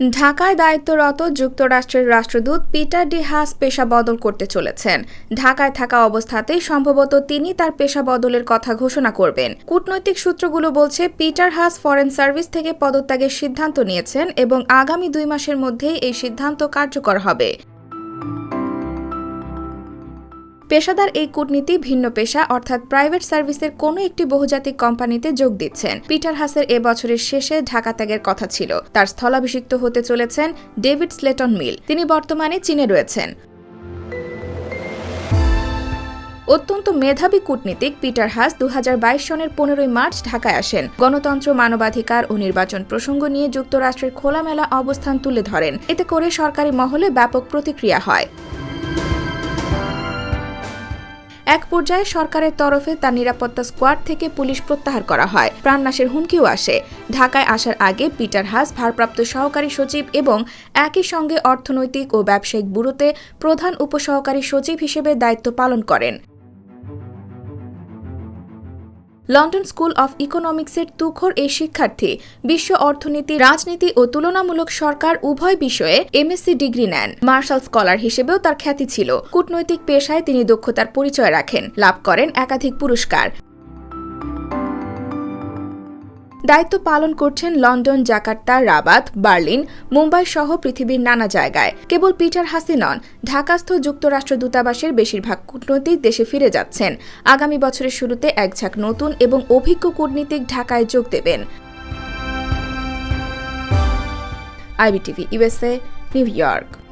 ঢাকায় দায়িত্বরত যুক্তরাষ্ট্রের রাষ্ট্রদূত পিটার ডি হাস পেশা বদল করতে চলেছেন। ঢাকায় থাকা অবস্থাতেই সম্ভবত তিনি তার পেশা বদলের কথা ঘোষণা করবেন। কূটনৈতিক সূত্রগুলো বলছে, পিটার হাস ফরেন সার্ভিস থেকে পদত্যাগের সিদ্ধান্ত নিয়েছেন এবং আগামী দুই মাসের মধ্যেই এই সিদ্ধান্ত কার্যকর হবে। পেশাদার এই কূটনীতি ভিন্ন পেশা, অর্থাৎ প্রাইভেট সার্ভিসের কোনো একটি বহুজাতিক কোম্পানিতে যোগ দিচ্ছেন। পিটার হাসের এ বছরের শেষে ঢাকা ত্যাগের কথা ছিল। তার স্থলাভিষিক্ত হতে চলেছেন ডেভিড স্লেটন মিল। তিনি বর্তমানে চীনে রয়েছেন। অত্যন্ত মেধাবী কূটনীতিক পিটার হাস দু হাজার বাইশ সনের পনেরোই মার্চ ঢাকায় আসেন। গণতন্ত্র, মানবাধিকার ও নির্বাচন প্রসঙ্গ নিয়ে যুক্তরাষ্ট্রের খোলামেলা অবস্থান তুলে ধরেন। এতে করে সরকারি মহলে ব্যাপক প্রতিক্রিয়া হয়। এক পর্যায়ে সরকারের তরফে তার নিরাপত্তা স্কোয়াড থেকে পুলিশ প্রত্যাহার করা হয়। প্রাণনাশের হুমকিও আসে। ঢাকায় আসার আগে পিটার হাস, ভারপ্রাপ্ত সহকারী সচিব এবং একই সঙ্গে অর্থনৈতিক ও ব্যবসায়িক ব্যুরোতে প্রধান উপসহকারী সচিব হিসেবে দায়িত্ব পালন করেন। লন্ডন স্কুল অফ ইকোনমিক্সের তুখর এই শিক্ষার্থী বিশ্ব অর্থনীতি, রাজনীতি ও তুলনামূলক সরকার উভয় বিষয়ে এমএসসি ডিগ্রি নেন। মার্শাল স্কলার হিসেবেও তার খ্যাতি ছিল। কূটনৈতিক পেশায় তিনি দক্ষতার পরিচয় রাখেন, লাভ করেন একাধিক পুরস্কার। দায়িত্ব পালন করছেন London, Jakarta, Rabat, Berlin, Mumbai সহ পৃথিবীর নানা জায়গায়। কেবল পিটার হাসি নন, ঢাকাস্থ যুক্তরাষ্ট্র দূতাবাসের বেশিরভাগ কূটনৈতিক দেশে ফিরে যাচ্ছেন। আগামী বছরের শুরুতে এক ঝাঁক নতুন এবং অভিজ্ঞ কূটনীতিক ঢাকায় যোগ দেবেন। IBTV USA New York.